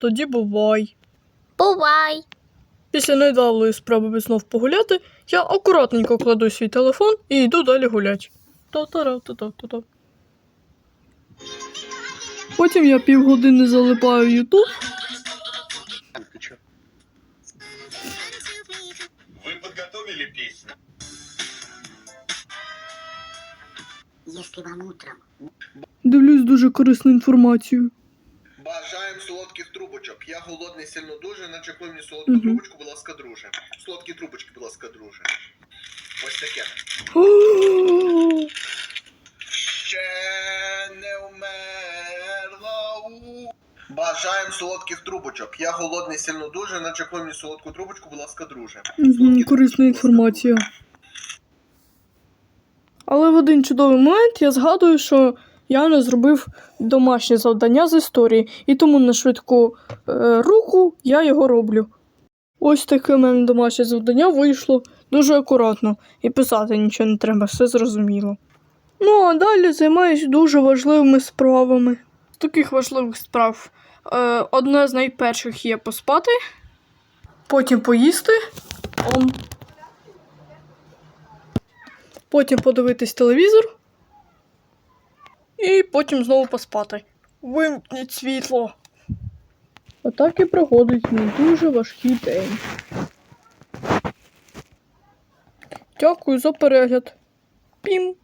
Тоді бувай. Бувай. Після недавної справи знов погуляти, я акуратненько кладу свій телефон і йду далі гулять. Та-та-ра-та-та-та-та. Потім я півгодини залипаю в Ютуб, Ты чё? Вы подготовили песню? Если вам утром дивлюсь дуже корисну інформацію. Бажаєм солодких трубочок. Я голодний сильно дуже, начекли мені солодку Мгм. трубочку, будь ласка, друже. Солодкі трубочки, будь ласка, друже. Ось таке. Ще не вмерла у. Бажаєм солодких трубочок. Я голодний сильно дуже, начекли мені солодку трубочку, будь ласка, друже. Мгм, корисна інформація. Але в один чудовий момент я згадую, що я не зробив домашнє завдання з історії, і тому на швидку е, руку я його роблю. Ось таке в мене домашнє завдання вийшло дуже акуратно, і писати нічого не треба, все зрозуміло. Ну, а далі займаюся дуже важливими справами. З таких важливих справ е, одна з найперших є поспати, потім поїсти. Потім подивитись телевізор. І потім знову поспати. Вимкніть світло. Отак і проходить мій дуже важкий день. Дякую за перегляд. Пім.